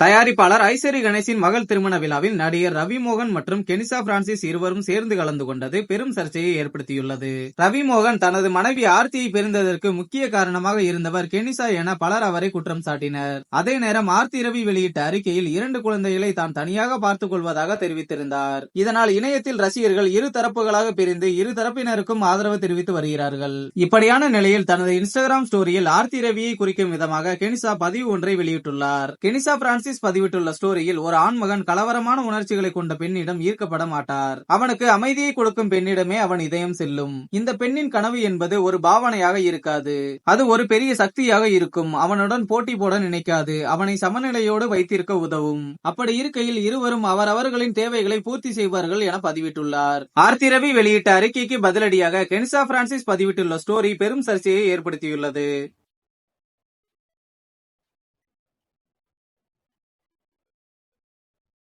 தயாரிப்பாளர் ஐஸ்வரி கணேசின் மகள் திருமண விழாவில் நடிகர் ரவி மோகன் மற்றும் கெனிசா பிரான்சிஸ் இருவரும் சேர்ந்து கலந்து கொண்டது பெரும் சர்ச்சையை ஏற்படுத்தியுள்ளது. ரவி மோகன் தனது மனைவி ஆர்த்தியை பிரிந்ததற்கு முக்கிய காரணமாக இருந்தவர் கெனிசா என பலர் அவரை குற்றம் சாட்டினர். அதே நேரம் ஆர்த்தி ரவி வெளியிட்ட அறிக்கையில் இரண்டு குழந்தைகளை தான் தனியாக பார்த்துக் கொள்வதாக தெரிவித்திருந்தார். இதனால் இணையத்தில் ரசிகர்கள் இரு தரப்புகளாக பிரிந்து இரு தரப்பினருக்கும் ஆதரவு தெரிவித்து வருகிறார்கள். இப்படியான நிலையில் தனது இன்ஸ்டாகிராம் ஸ்டோரியில் ஆர்த்தி ரவியை குறிக்கும் விதமாக கெனிசா பதிவு ஒன்றை வெளியிட்டுள்ளார். கெனிசா பிரான்சிஸ் பதிவிட்டுள்ள ஸ்டோரியில் ஒரு ஆண்மகன் கலவரமான உணர்ச்சிகளை கொண்ட பெண்ணிடம் ஈர்க்கப்பட மாட்டார். அவனுக்கு அமைதியை கொடுக்கும் பெண்ணிடமே அவன் இதயம் செல்லும். இந்த பெண்ணின் கனவு என்பது ஒரு பாவனையாக இருக்காது. அது ஒரு பெரிய சக்தியாக இருக்கும். அவனுடன் போட்டி போட நினைக்காது. அவனை சமநிலையோடு வைத்திருக்க உதவும். அப்படி இருக்கையில் இருவரும் அவரவர்களின் தேவைகளை பூர்த்தி செய்வார்கள் என பதிவிட்டுள்ளார். ஆர்த்தி ரவி வெளியிட்ட அறிக்கைக்கு பதிலடியாக கெனிசா பிரான்சிஸ் பதிவிட்டுள்ள ஸ்டோரி பெரும் சர்ச்சையை ஏற்படுத்தியுள்ளது.